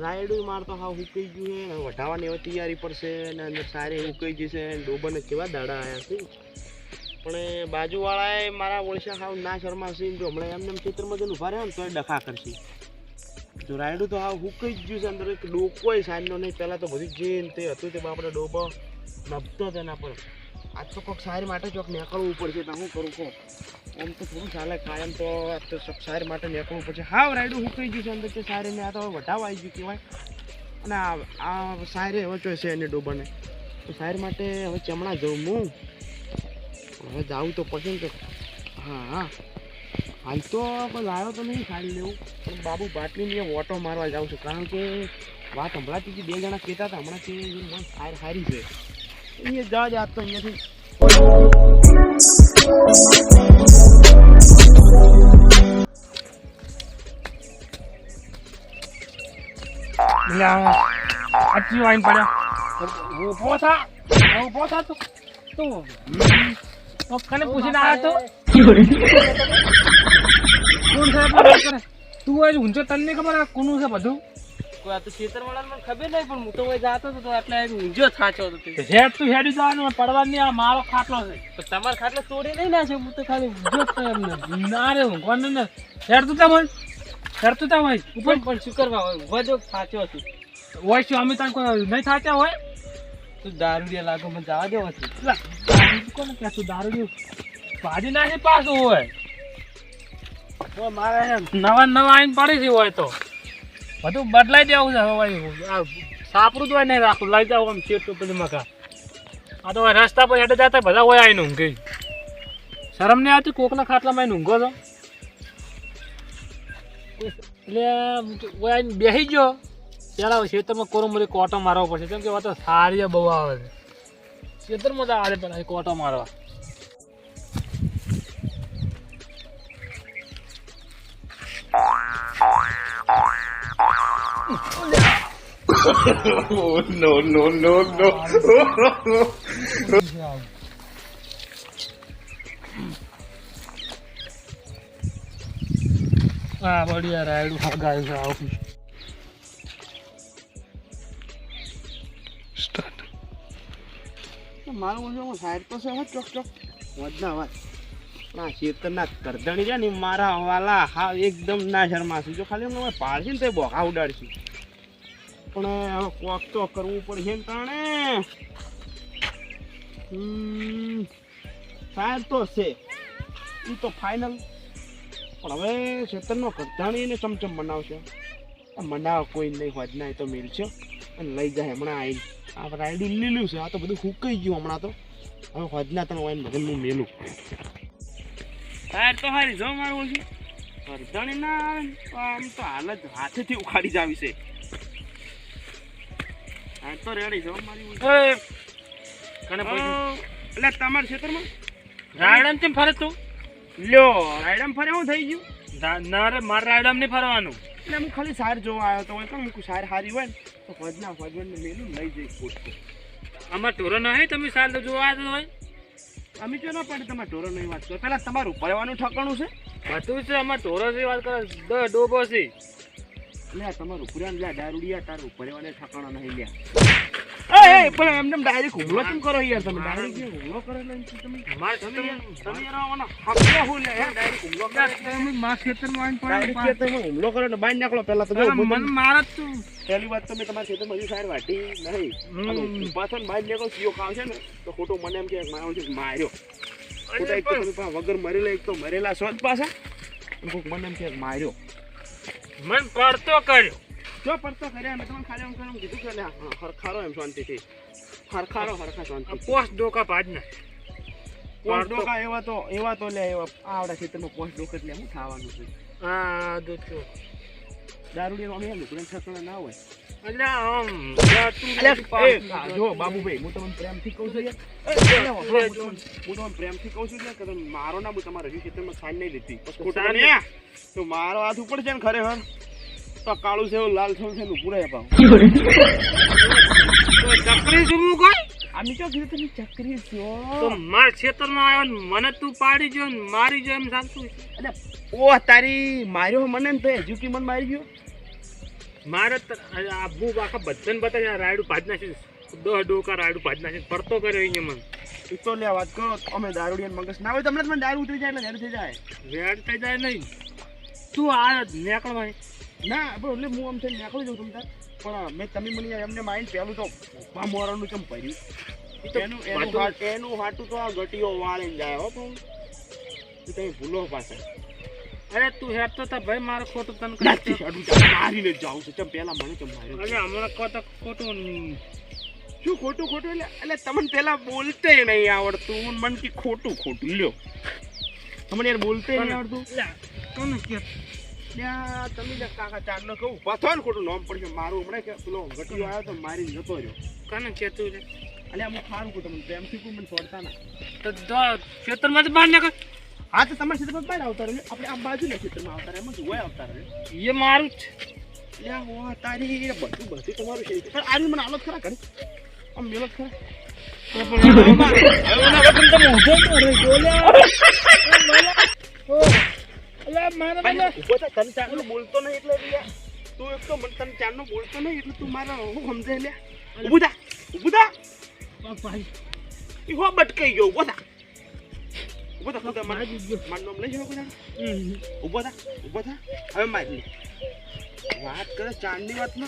રાયડું માર તો હાવ હુકાઈ ગયું છે. વઢાવાની હવે તૈયારી પડશે અને અંદર સારી હુકાઈ જશે ડોબાને કેવા દાડા આવ્યા છે. પણ બાજુવાળાએ મારા ઓળશા હાવ ના શરમાશે જો હમણાં એમને એમ ખેતરમાં જઈને ઊભા રહ્યા ને તો એ ડખા કરશે. જો રાયડું તો હાવ હુકાઈ જ ગયું છે અંદર. એક ડોકોય સાંજનો નહીં, પહેલાં તો બધું જે તે હતું તે બાપડે ડોબો. નભતો તેના પર. આજ તો કોઈક શાયર માટે ચોક નીકળવું પડશે, તો હું કરું કહો આમ તો થોડું ચાલે, કાયમ તો આજ તો સારી માટે નીકળવું પડશે. હા રાયડું કહી ગયું છે અંદર, તે શાયરીને આ તો વઢાવા આવી ગયું કહેવાય. અને આ સારી હવે ચોય છે એને ડોબાને તો શાયર માટે હવે ચમણા જવું હું. હવે જાવું તો પછી તો, હા હા. હાલ તો લાવ્યો તો નહીં સારી લેવું. પણ બાબુ બાટલીની ઓટો મારવા જાઉં છું. કારણ કે વાત હમણાંથી બે જણા કહેતા હતા, હમણાંથી મન સારી સારી છે. જવા જ આજ તો અહીંયાથી. અચી વાઈન પડ્યો ઊભો થા. ઊભો થા તું. તું. કને પૂછીને આવ્યો તો. કોણ છે આપણો વાત કરે તું હોય ઊંચો તને ખબર આ કોનું છે બધું? આ તો ખેતરવાળાને મને ખબર નહીં પણ હું તો અહીં જાતો હતો એટલે ઊંઝો થાચો હતો તે. તું હેડી જવાનું પડવાની આ મારો ખાટલો છે. તો તમારે ખાટલો તોડી નહીં ના છે હું તો ખાલી ના રે ને તું તું ઉપર પણ શું કરવા હોય? ઊભો જો થાચો હતું. હોય શું? અમે ત્યાં કોઈ નહીં થાચ્યા હોય? તું દારૂડિયા લાગો મને જવા દેવો છે. કોને કહે તું દારૂ ભાજી નાખી પાછું હોય. મારે નવા નવા આઈને પડી છે હોય તો. બધું બદલાઈ દેવું છે હવે સાપરું તો નહીં રાખું લઈ જાવ આમ ચેટ પેલી મકા આ તો રસ્તા પર હેઠે જતા બધા હોય આવીને ઊંઘી શરમ નહીં આવતી કોકના ખાટલામાં આવીને ઊંઘો છો? એટલે હોય આવીને બેસી ગયો. પેલા ખેતરમાં કોરો મને કોટો મારવો પડશે. કેમ કે વાત સારી બહુ આવે છે. ખેતરમાં જ આવે પેલા કોટો મારવા. હા બઢિયા રાયડું હગાયું છે આવું મારું ઓછો સાઈડ તો છે હો ચોક ચોક વધના વાત ના ચેતનના કરદણી છે ને મારા વાલા હા એકદમ ના શરમાશું જો ખાલી એમને પાડશે ને તો બોખા ઉડાડશે પણ હવે કોક તો કરવું પડશે ને તાણે. સાહેબ તો છે. એ તો ફાઇનલ પણ હવે ખેતરનો કરદાણી ને ચમચમ બનાવશે મનાવ કોઈ નહીં વધના એ તો મેળશે અને લઈ જાય હમણાં આવી આ રાયડું લીલું છે, આ તો બધું ફૂકાઈ ગયું હમણાં તો. હવે હોજના તમે વાઈન ભગન હું મેલું. ટાયર તો હારી જો મારું ઓછી કરદાણી ના આમ તો હાલ જ હાથેથી ઉખાડી જ આવી છે. ટાયર તો રેડી જો મારી. એ, કને એટલે તમારા ખેતરમાં રાયડમ કેમ ફરે તું? લ્યો રાયડમ ફરે શું થઈ ગયું? ના- ના રે મારે રાયડમ નહીં ફરવાનું. એટલે હું ખાલી સાર જોવા આવ્યો તો હોય પણ હું સાર હારી હોય ને તો હોજના હોજવણને મેલું લઈ જઈ પોસ્ટ આમાં ટોરો નહીં તમે સાલ તો જોવા આવ્યો હોય. અમે જો ના પડે તમારે ઢોરો નહીં વાત કરો. પેલા તમારું પડવાનું ઠકાણું છે? બધું છે આમાં ટોરો વાત કરે ડોબો છે. લે તમારું પુરાણ લે દારૂડિયા તારું પડવાને ઠકાણા નહીં લ્યા. એ પણ એમને ડાયરેક્ટ હુમલો કેમ કરો યાર તમે? ડાયરેક્ટ હુમલો કરો એટલે તમે? મારે તમે તમે યાર આવાનો હું લે ડાયરેક્ટ હુમલો કરે. મારા ખેતરમાં ડાયરેક્ટ ખેતરમાં હુમલો કરે ને બાંધ નીકળો પહેલા તમે મને જ તું પહેલી વાત તમે તમારા ખેતરમાં હજી સારી વાટી નહીં. પાછળ બાંધ નાખો નીકળો ખાવ છે ને તો ખોટું મને એમ કે મારો છે માર્યો. ખોટા એક તો તમે વગર મરેલા એક તો મરેલા છો જ પાછા. કોઈક મને એમ કે માર્યો. મન પડતો કર્યો. જો પડતો કર્યા મેં તમને ખાલી એમ કરીને કીધું કે લે, હા, હરખારો એમ શાંતિથી. હરખારો હરખા શાંતિ પોસ્ટ ડોકા પાડ ને. પોસ ડોકા એવા તો એવા તો લે એવા આવડા ખેતરમાં પોસ ડોકા એટલે હું થવાનું છે. આ દો તો દારૂડિયા અમે લુકડે ઠકણા ના હોય. એટલે આમ જા બાબુભાઈ હું તમને પ્રેમથી કહું છું હું તમને- પ્રેમથી કહું છું કે તમે મારો ના તમારા હજી ખેતરમાં સાઈન નહીં લીધી. ખોટું બને. તો મારો હાથ ઉપર છે ને ખરેખર તો કાળું છે લાલ છે ને ઉપર એ પાછું. ચકરી શું કોઈ? આમ ચો કીધું તમે ચક્રી છો. તો માર ખેતરમાં આવ્યો ને મને તું પાડી ગયો ને મારી ગયો એમ ચાલતું અને ઓ તારી માર્યો મને ને તો હજુ મન મને મારી ગયો મારે આ બુક બુ આખા બધાને બતાવી રાયડું ભાજ છે. દહ ડોકા રાયડું ભાજ છે. ફરતો કર્યો અહીંયા મને. તો લે વાત કરો અમે દારૂડી મગજ ના હોય તમને તમને દારૂ ઉતરી જાય એટલે વેડ થઈ જાય. વેડ થઈ જાય નહીં. તું આ નીકળવા ના બરો એટલે હું આમ થઈને નીકળી જાઉં તમ તાર. પણ મેં તમે મને એમને માઇન્ડ પહેલું તો આ મોરણનું ચમ ભર્યું? એનું એનું એનું હાટું તો આ ગટીઓ વાળીને જાય હો પણ. તમે ભૂલો પાસે અરે તું હેર તો તા ભાઈ મારે ખોટું તને કહી અડું મારીને જાઉં છું. ચમ પહેલા મને ચમ માર્યો અરે હમણાં કહો તો ખોટું શું ખોટું ખોટું? એટલે એટલે તમને પહેલા બોલતે નહીં આવડતું. મન કે ખોટું ખોટું લ્યો. તમને યાર બોલતે નહીં આવડતું? લે, કે ત્યાં તમે કાકા ચાંદલો કહું. પાથો ને ખોટું નામ પડશે મારું હમણાં કે પેલો ગટીઓ આવ્યો તો મારી જતો રહ્યો. કોને કે તું રે? એટલે હું સારું કહું તમને. પ્રેમથી કહું મને છોડતા ના. તો દો જ બહાર નીકળ હા તો તમારા ક્ષેત્રમાં બહાર આવતા રહે આપણે આ બાજુના ક્ષેત્રમાં આવતા રહે એમાં હોય આવતા રહે એ મારું જ છે. લ્યા તારી બધું બધું તમારું છે. પણ આની મને હાલત ખરા કરી આમ મેલત ખરા? પણ અલે મારે મને ઊભો ઊભો તન ચારનું બોલતો નહીં એટલે રિયા તું એક તો મને ચારનું બોલતો નહીં એટલે તું મારા હું સમજાય લે. ઊભો થા ઊભો થા. પગ ભાઈ, ઈ હો બટકાઈ ગયો ઊભો થા. ઊભો થા ખુદા મારા મારે નામ લઈ જાવ હમ. ઊભો થા ઊભો થા. હવે મારી વાત કરે ચાંદની વાત ન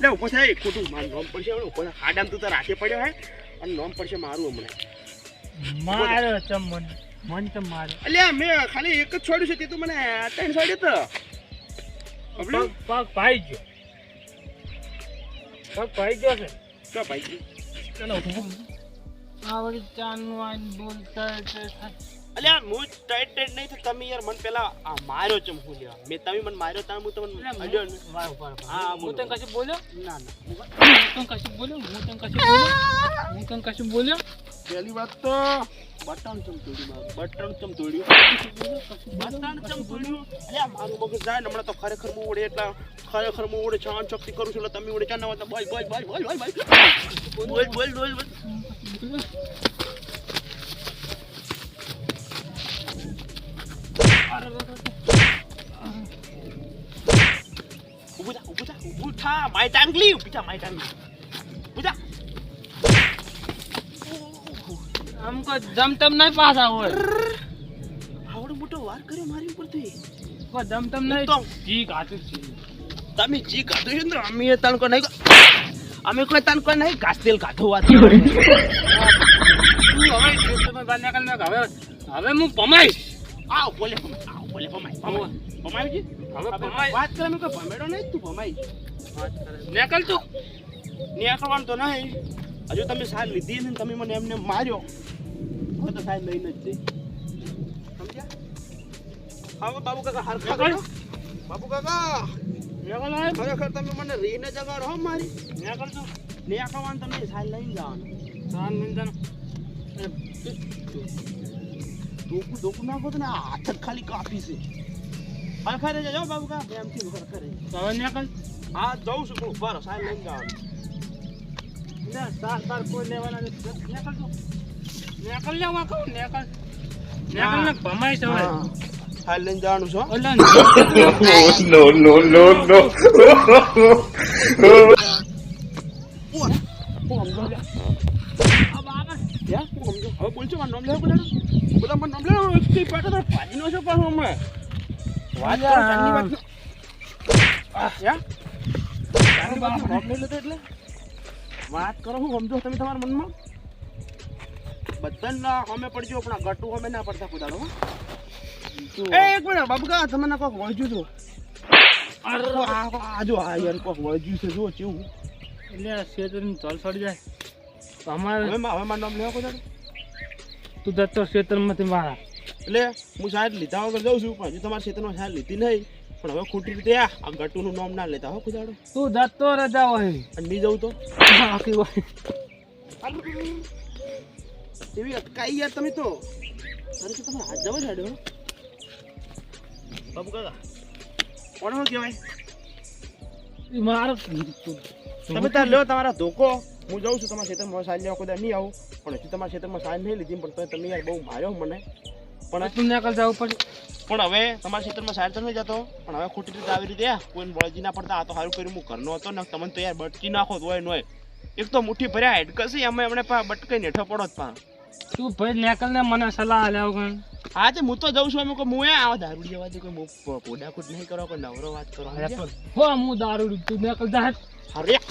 લે ઊભો થા એ ખોટું. મારું નામ પડશે હવે ઊભો થા. ખાડામાં તું તો રાતે પડ્યો હે. અને નામ પડશે મારું હમણાં. મારો ચમ મને મન તો માર્યો અલ્યા મેં ખાલી એક જ છોડ્યું છે તે તો મને ત્રણ છોડ્યો તો. પગ ભાઈ ગયો. પગ ભાઈ ગયો છે. તો ભાઈ ચલો. આ વળી ચાનું આઈને બોલતા છે અલ્યા હું ટાઈટ ટાઈટ નહીં તો તમે યાર મને પેલા આ માર્યો ચમ હું લેવા? મેં તમે મને માર્યો તાણ હું તમને અડ્યો ને? હા, હું તને કશું બોલ્યો? ના ના. હું તને કશું બોલ્યો? હું તને કશું બોલ્યો? હું તને કશું બોલ્યો? પહેલી વાત તો બટન ચમ તોડ્યું મારું? બટન ચમ તોડ્યું? બટન ચમ તોડ્યું? અલ્યા મારું મગજ જાય ને હમણાં તો ખરેખર હું ઓડે એટલા ખરેખર હું ઓડે છાન શક્તિ કરું છું એટલે તમે ઓડે ચાના વાત બોલ બોલ બોલ બોલ બોલ બોલ. બોલ બોલ બોલ ઊભું Ubuta, ubuta, ubuta, મારી ઉપરથી કો જમતમ નહીં જી કાતું તમે જી કાતું છે ને અમે તણ કો નહીં અમે કોઈ તણ કો નહીં ઘાસ હવે હવે હું પમાઈશ આવ બોલે આવ બોલે ભમાય, ભમાય. હવે ભમાય. વાત કરે કોઈ ભમેડો નહીં તું ભમાય નીકળ તું. નીકળવાનું તો નહીં. હજુ તમે સાર લીધી ને તમે મને એમને માર્યો. હવે તો સાહેબ લઈને જ જઈ સમજ્યા? હવે બાબુ કાકા હરખા. કરો. બાબુ કાકા. ખરેખર તમે મને રીને જગાડો હો મારી. નીકળ તું. નીકળવાનું તો નહીં સાર લઈને જવાનું. સાન મિંજાનો ધોકું ડોકું નાખો તો ને હાથ જ ખાલી કાપી છે. હરખા રહેજો જાઓ બાબુ કા? એમ હરખા રહેજો હવે નીકળ. હા જઉં છું પણ બરો સાહેબ લઈને જવાનું લે તાર બાર કોઈ લેવાના નથી. નીકળ તું. નીકળ લે હું કહું નીકળ. નીકળ ને કલ ને હા. છે લઈને જવાનું છો? ઓલા no, no, no, વાત કરો હું સમજો તમે તમારા મનમાં બધાને અમે પડજો પણ ગટુ અમે ના પડતા કુદાડો એક મિનિટ બાબુ તમે કોક વળજ્યું હતું અરે આ જો આ યાર કોક વળજ્યું છે જો કેવું. એટલે શેતરની તલ સડી જાય. તો અમારે હવે મારું નામ લેવા કુદાડો તું જતો ક્ષેત્રમાંથી મારા. એટલે હું સાહેબ લીધા વગર જાઉં છું પણ હજુ તમારા ક્ષેત્રમાં સાહેબ લીધી નહીં. પણ હવે ખોટી રીતે આ આ ગટુનું નામ ના લેતા હો કુદાડો તું જતો રજા હોય અને નહીં જવું તો? આખી હોય. એવી અટકાઈ યાર તમે તો. અરે તો તમે હાથ જવા છાડ્યો હો. બાબુ કાકા કોણ કહેવાય? મારો તમે તાર લ્યો તમારા ધોકો હું જઉં છું તમારા ક્ષેત્રમાં સાંજ લેવા કદાચ નહીં આવું પણ હજી તમારા ક્ષેત્રમાં સાંજ નહીં લીધી પણ તમે યાર બહુ માર્યો મને પણ તું નીકળ જવું પડે પણ હવે તમારા ક્ષેત્રમાં સાઈડ તો નહીં જતો પણ હવે ખોટી રીતે આવી રીતે કોઈને બળજી ના પડતા આ તો સારું કર્યું હું ઘરનો હતો ને તમને તો યાર બટકી નાખો તો હોય નોય એક તો મુઠ્ઠી ભર્યા હેડ કસી અમે એમને બટકાઈ નેઠો પડો જ પા તું ભાઈ નેકલ ને મને સલાહ લેવો વગર હા તે હું તો જઉં છું અમે હું એ આવા દારૂ અવાજ કોઈ પોડાકૂટ નહીં કરો કોઈ નવરો વાત કરો હો હું દારૂ તું નેકલ જા હેડ.